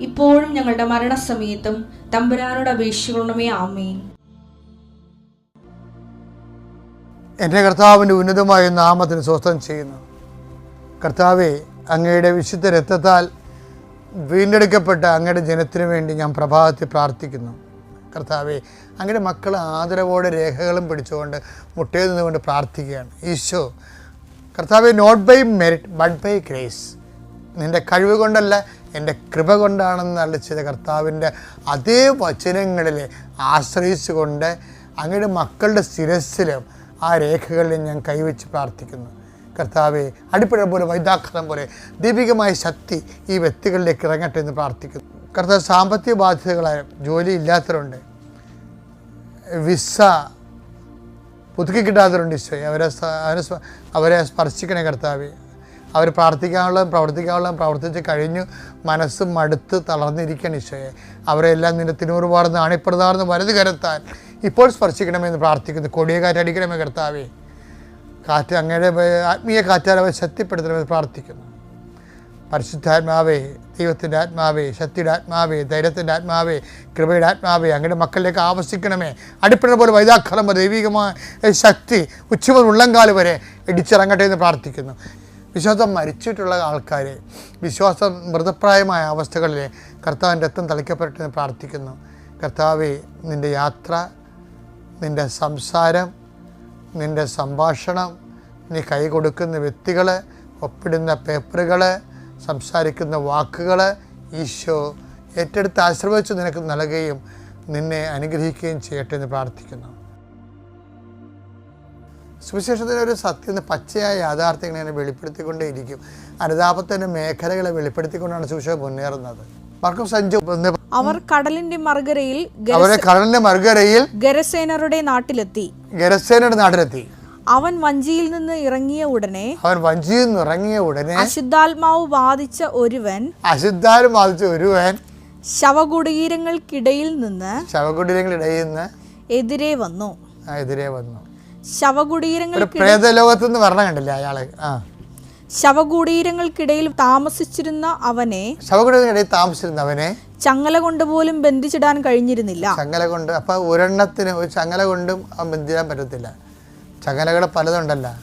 ഇപ്പോഴും ഞങ്ങളുടെ മരണസമയത്തും തമ്പുരാനോട് അപേക്ഷിക്കണമേ ആമേൻ. എന്റെ കർത്താവിന്റെ ഉന്നതമായ നാമത്തിന് സ്വസ്ഥം ചെയ്യുന്നു. കർത്താവെ അങ്ങയുടെ വിശുദ്ധ രക്തത്താൽ വീണ്ടെടുക്കപ്പെട്ട അങ്ങയുടെ ജനത്തിനു വേണ്ടി ഞാൻ പ്രഭാതത്തിൽ പ്രാർത്ഥിക്കുന്നു. കർത്താവെ അങ്ങയുടെ മക്കൾ ആദരവോടെ രേഖകളും പിടിച്ചുകൊണ്ട് മുട്ടയിൽ നിന്നുകൊണ്ട് പ്രാർത്ഥിക്കുകയാണ്. ഈശോ കർത്താവെ not by merit but by grace നിന്റെ കഴിവ് കൊണ്ടല്ല എന്റെ കൃപ കൊണ്ടാണെന്ന് അളിച്ചത് കർത്താവിന്റെ അതേ വചനങ്ങളിൽ ആശ്രയിച്ചുകൊണ്ട് അങ്ങയുടെ മക്കളുടെ ശിരസ്സിലും ആ രേഖകളിൽ ഞാൻ കൈവച്ച് പ്രാർത്ഥിക്കുന്നു. കർത്താവെ അടിപ്പഴ പോലെ വൈദാഖതം പോലെ ദീപികമായ ശക്തി ഈ വ്യക്തികളിലേക്ക് ഇറങ്ങട്ടെ എന്ന് പ്രാർത്ഥിക്കുന്നു. കർത്താവ് സാമ്പത്തിക ബാധ്യതകളായ ജോലി ഇല്ലാത്തവരുണ്ട്. വിസ പുതുക്കി കിട്ടാത്തവരുണ്ട് ഈശോയെ. അവരെ അവരെ അവരെ സ്പർശിക്കണേ കർത്താവെ. അവർ പ്രാർത്ഥിക്കാനുള്ളതും പ്രവർത്തിക്കാനുള്ളതും പ്രവർത്തിച്ച് കഴിഞ്ഞു മനസ്സ് മടുത്ത് തളർന്നിരിക്കണം ഈശോയെ. അവരെല്ലാം നിന്റെ തിനൂറ് പാർന്ന് അണിപ്രതാർന്ന് വലത് കരത്താൻ ഇപ്പോൾ സ്പർശിക്കണമെന്ന് പ്രാർത്ഥിക്കുന്നു. കൊടിയ കാറ്റടിക്കണമേ കർത്താവേ. കാറ്റ് അങ്ങയുടെ ആത്മീയ കാറ്റാൽ അവരെ ശക്തിപ്പെടുത്തണമെന്ന് പ്രാർത്ഥിക്കുന്നു. പരിശുദ്ധാത്മാവേ ദൈവത്തിന്റെ ആത്മാവേ ശക്തിയുടെ ആത്മാവേ ധൈര്യത്തിന്റെ ആത്മാവേ കൃപയുടെ ആത്മാവേ അങ്ങയുടെ മക്കളിലേക്ക് ആവശ്യിക്കണമേ അടിപ്പിടുന്ന പോലെ വൈതാഖലം ദൈവികമായ ശക്തി ഉച്ചമുതൽ ഉള്ളംകാൽ വരെ ഇടിച്ചിറങ്ങട്ടെ എന്ന് പ്രാർത്ഥിക്കുന്നു. വിശ്വാസം മരിച്ചിട്ടുള്ള ആൾക്കാരെ വിശ്വാസം മൃതപ്രായമായ അവസ്ഥകളിൽ കർത്താവിന്റെ രക്തം തളിക്കപ്പെട്ടെന്ന് പ്രാർത്ഥിക്കുന്നു. കർത്താവെ നിന്റെ യാത്ര നിന്റെ സംസാരം നിന്റെ സംഭാഷണം നീ കൈ കൊടുക്കുന്ന വ്യക്തികൾ ഒപ്പിടുന്ന പേപ്പറുകൾ സംസാരിക്കുന്ന വാക്കുകൾ ഈശോ ഏറ്റെടുത്ത് ആശ്രവദിച്ച് നിനക്ക് നൽകുകയും നിന്നെ അനുഗ്രഹിക്കുകയും ചെയ്യട്ടെ എന്ന് പ്രാർത്ഥിക്കുന്നു. സുവിശേഷത്തിന്റെ ഒരു സത്യം പച്ചയായ യാഥാർത്ഥ്യങ്ങൾ ഇങ്ങനെ വെളിപ്പെടുത്തിക്കൊണ്ടേയിരിക്കും. അനുതാപത്തിന്റെ മേഖലകളെ വെളിപ്പെടുത്തിക്കൊണ്ടാണ് സുവിശേഷം മുന്നേറുന്നത്. മർക്കും സഞ്ജു അവർ കടലിന്റെ മറുകരയിൽ അവരെ കടലിന്റെ മറുകരയിൽ ഗരസേനരുടെ നാട്ടിലെത്തി. ഗരസേനയുടെ നാട്ടിലെത്തി. അവൻ വഞ്ചിയിൽ നിന്ന് ഇറങ്ങിയ ഉടനെ അവൻ വഞ്ചിയിൽ നിന്ന് ഇറങ്ങിയ ഉടനെ അശുദ്ധാത്മാവ് ബാധിച്ച ഒരുവൻ അശുദ്ധാരം ബാധിച്ച ഒരുവൻ ശവകുടീരങ്ങൾക്കിടയിൽ നിന്ന് ശവകുടീരങ്ങൾക്കിടയിൽ നിന്ന് എതിരെ വന്നു. എതിരെ വന്നു. ശവകുടീരങ്ങൾ ഒരു പ്രേതലോകത്തു നിന്ന് വരണം കണ്ടില്ല അയാൾ? ആ. ശവകുടീരങ്ങൾക്കിടയിൽ താമസിച്ചിരുന്ന അവനെ ചങ്ങല കൊണ്ട് കൊണ്ടുപോലും ബന്ധിച്ചിടാൻ കഴിഞ്ഞിരുന്നില്ല. ചങ്ങല കൊണ്ട് അപ്പൊ ഒരെണ്ണത്തിന് ഒരു ചങ്ങല കൊണ്ടും അവൻ ബന്ധിക്കാൻ പറ്റത്തില്ല. ചങ്ങലകൾ പലതുണ്ടല്ല.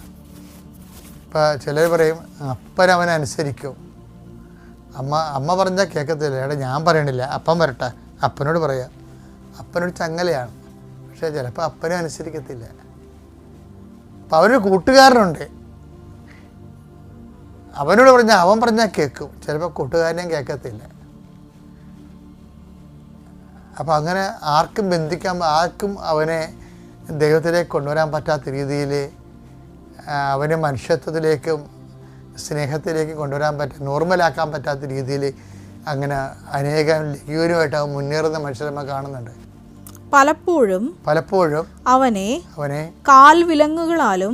ഇപ്പൊ ചിലർ പറയും അപ്പൻ അവനെ അനുസരിക്കും അമ്മ അമ്മ പറഞ്ഞാൽ കേൾക്കത്തില്ല എടാ ഞാൻ പറയണില്ല. അപ്പൻ വരട്ടെ. അപ്പനോട് പറയാം. അപ്പനൊരു ചങ്ങലയാണ്. പക്ഷേ ചിലപ്പോൾ അപ്പനെ അനുസരിക്കത്തില്ല. അപ്പം അവനൊരു കൂട്ടുകാരനുണ്ട്. അവനോട് പറഞ്ഞാൽ അവൻ പറഞ്ഞാൽ കേൾക്കും ചിലപ്പോൾ കൂട്ടുകാരനെയും കേൾക്കത്തില്ല അപ്പം അങ്ങനെ ആർക്കും ബന്ധിക്കാൻ ആർക്കും അവനെ ദൈവത്തിലേക്ക് കൊണ്ടുവരാൻ പറ്റാത്ത രീതിയിൽ അവനെ മനുഷ്യത്വത്തിലേക്കും സ്നേഹത്തിലേക്കും കൊണ്ടുവരാൻ പറ്റ നോർമലാക്കാൻ പറ്റാത്ത രീതിയിൽ അങ്ങനെ അനേകം ലഘുവിനുമായിട്ട് അവൻ മുന്നേറുന്ന മനുഷ്യരെ നമ്മൾ കാണുന്നുണ്ട്. പലപ്പോഴും പലപ്പോഴും അവനെ അവനെ കാൽവിലങ്ങുകളാലും കാൽവിലങ്ങുകളാലും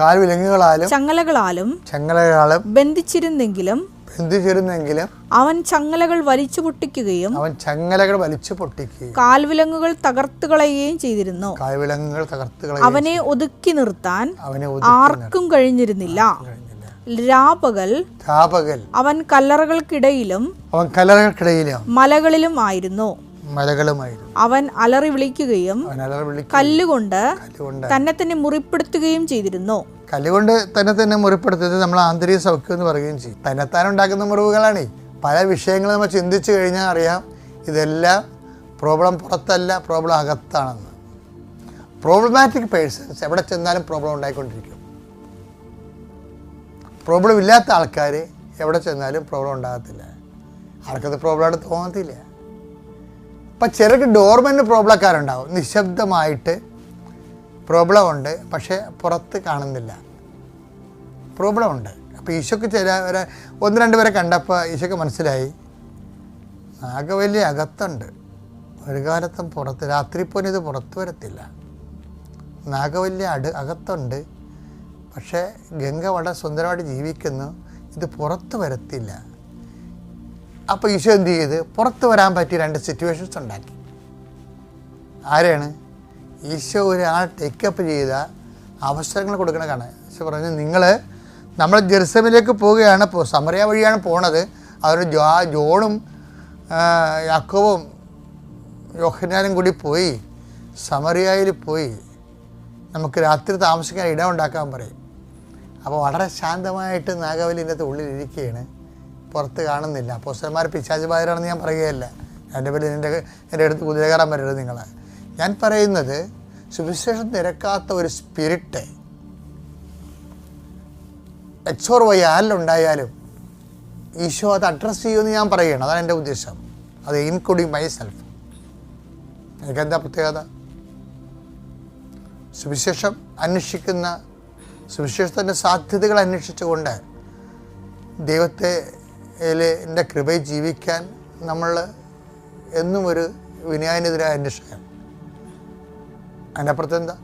കാൽ വിലങ്ങുകളാലും ചങ്ങലകളാലും ചങ്ങലകളാലും ബന്ധിച്ചിരുന്നെങ്കിലും ബന്ധിച്ചിരുന്നെങ്കിലും അവൻ ചങ്ങലകൾ വലിച്ചു പൊട്ടിക്കുകയും അവൻ ചങ്ങലകൾ വലിച്ചു പൊട്ടിക്കുകയും കാൽവിലങ്ങുകൾ തകർത്ത് കളയുകയും ചെയ്തിരുന്നു. കാൽവിലങ്ങുകൾ തകർത്ത് അവനെ ഒതുക്കി നിർത്താൻ അവനെ ആർക്കും കഴിഞ്ഞിരുന്നില്ല. രാപകൽ രാപകൽ അവൻ കല്ലറകൾക്കിടയിലും അവൻ കല്ലറകൾക്കിടയിലും മലകളിലും ആയിരുന്നു. മലകളുമായിരുന്നു. അവൻ അലറി വിളിക്കുകയും കല്ലുകൊണ്ട് തന്നെ തന്നെ മുറിപ്പെടുത്തുകയും ചെയ്തിരുന്നു. കല്ലുകൊണ്ട് തന്നെ തന്നെ മുറിപ്പെടുത്തുന്നത് നമ്മൾ ആന്തരിക സൗഖ്യം എന്ന് പറയുകയും ചെയ്യും. തന്നെത്താൻ ഉണ്ടാക്കുന്ന മുറിവുകളാണ്. പല വിഷയങ്ങൾ നമ്മൾ ചിന്തിച്ചു കഴിഞ്ഞാൽ അറിയാം ഇതെല്ലാം പ്രോബ്ലം പുറത്തല്ല പ്രോബ്ലം അകത്താണെന്ന്. പ്രോബ്ലമാറ്റിക് പേഴ്സൺസ് എവിടെ ചെന്നാലും പ്രോബ്ലം ഉണ്ടായിക്കൊണ്ടിരിക്കും. പ്രോബ്ലം ഇല്ലാത്ത ആൾക്കാർ എവിടെ ചെന്നാലും പ്രോബ്ലം ഉണ്ടാകത്തില്ല. പ്രോബ്ലം പ്രോബ്ലമായിട്ട് തോന്നത്തില്ല. അപ്പം ചിലർക്ക് ഡോർമെന്റ് പ്രോബ്ലക്കാരുണ്ടാവും. നിശബ്ദമായിട്ട് പ്രോബ്ലം ഉണ്ട് പക്ഷേ പുറത്ത് കാണുന്നില്ല. പ്രോബ്ലം ഉണ്ട് അപ്പോൾ ഈശോക്ക് ചില ഒരു ഒന്ന് രണ്ട് പേരെ കണ്ടപ്പോൾ ഈശോക്ക് മനസ്സിലായി. ആകെ വലിയ അകത്തുണ്ട്. ഒരു കാലത്തും പുറത്ത് രാത്രി പോലും ഇത് പുറത്തു വരത്തില്ല. നാഗവല്യ അട് അകത്തുണ്ട്. പക്ഷേ ഗംഗ വളരെ സുന്ദരമായിട്ട് ജീവിക്കുന്നു. ഇത് പുറത്തു വരത്തില്ല. അപ്പോൾ ഈശോ എന്ത് ചെയ്ത്? പുറത്ത് വരാൻ പറ്റിയ രണ്ട് സിറ്റുവേഷൻസ് ഉണ്ടാക്കി. ആരെയാണ്? ഈശോ ഒരാൾ ടേക്കപ്പ് ചെയ്ത അവസരങ്ങൾ കൊടുക്കണ കാണാൻ. ഈശോ പറഞ്ഞു നിങ്ങൾ നമ്മൾ ജെറുസലേമിലേക്ക് പോവുകയാണ് സമറിയ വഴിയാണ് പോണത്. അവർ ജോ ജോണും യാക്കോവും യോഹനാനും കൂടി പോയി. സമറിയയിൽ പോയി. നമുക്ക് രാത്രി താമസിക്കാൻ ഇടം ഉണ്ടാക്കാൻ പറയും. അപ്പോൾ വളരെ ശാന്തമായിട്ട് നാഗവലിന്റെ ഉള്ളിലിരിക്കുകയാണ്. പുറത്ത് കാണുന്നില്ല. അപ്പോസ്റ്റന്മാർ ബാധിതരാണെന്ന് ഞാൻ പറയുകയല്ല. എന്റെ പേര് എന്റെ എന്റെ അടുത്ത് കുതിര കയറാൻ പറ്റരുത് നിങ്ങൾ ഞാൻ പറയുന്നത് സുവിശേഷം നിരക്കാത്ത ഒരു സ്പിരിറ്റ് എച്ച് ഓർ വൈ ആരിലുണ്ടായാലും ഈശോ അത് അഡ്രസ്സ് ചെയ്യുമെന്ന് ഞാൻ പറയുകയാണ്. അതാണ് എന്റെ ഉദ്ദേശം. അത് ഇൻക്ലൂഡിങ് മൈ സെൽഫ് എനിക്കെന്താ പ്രത്യേകത? സുവിശേഷം അന്വേഷിക്കുന്ന സുവിശേഷത്തിന്റെ സാധ്യതകൾ അന്വേഷിച്ചുകൊണ്ട് ദൈവത്തെ എന്റെ കൃപയിൽ ജീവിക്കാൻ നമ്മൾ എന്നും ഒരു വിനയാനെതിരായ അന്വേഷകൻ അതിന്റെ അപ്പുറത്ത് എന്താ?